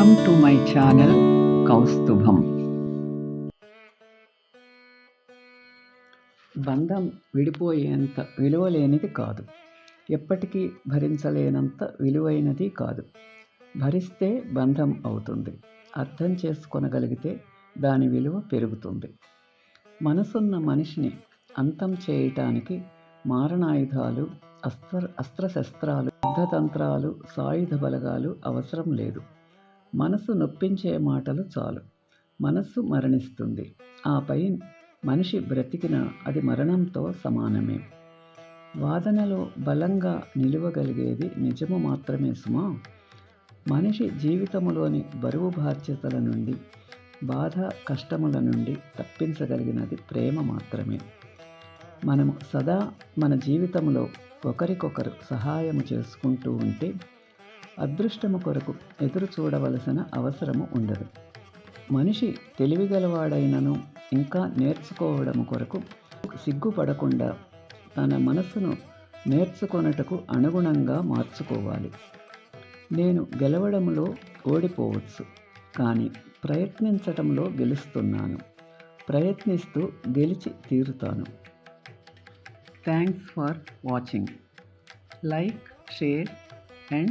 Welcome to my channel కౌస్తుభం బంధం విడిపోయేంత విలువలేనిది కాదు. ఎప్పటికీ భరించలేనంత విలువైనది కాదు. భరిస్తే బంధం అవుతుంది. అర్థం చేసుకొనగలిగితే దాని విలువ పెరుగుతుంది. మనసున్న మనిషిని అంతం చేయటానికి మారణాయుధాలు అస్త్ర అస్త్రశస్త్రాలు యుద్ధతంత్రాలు సాయుధ బలగాలు అవసరం లేదు. మనసు నొప్పించే మాటలు చాలు. మనస్సు మరణిస్తుంది. ఆపై మనిషి బ్రతికిన అది మరణంతో సమానమే. వాదనలో బలంగా నిలువగలిగేది నిజము మాత్రమే సుమా. మనిషి జీవితములోని బరువు బాధ్యతల నుండి బాధ కష్టముల నుండి తప్పించగలిగినది ప్రేమ మాత్రమే. మనము సదా మన జీవితంలో ఒకరికొకరు సహాయం చేసుకుంటూ ఉంటే అదృష్టము కొరకు ఎదురు చూడవలసిన అవసరము ఉండదు. మనిషి తెలివిగలవాడైనను ఇంకా నేర్చుకోవడము కొరకు సిగ్గుపడకుండా తన మనసును నేర్చుకొనుటకు అనుగుణంగా మార్చుకోవాలి. నేను గెలవడంలో ఓడిపోవచ్చు కానీ ప్రయత్నించటంలో గెలుస్తున్నాను. ప్రయత్నిస్తూ గెలిచి తీరుతాను. Thanks for watching like share and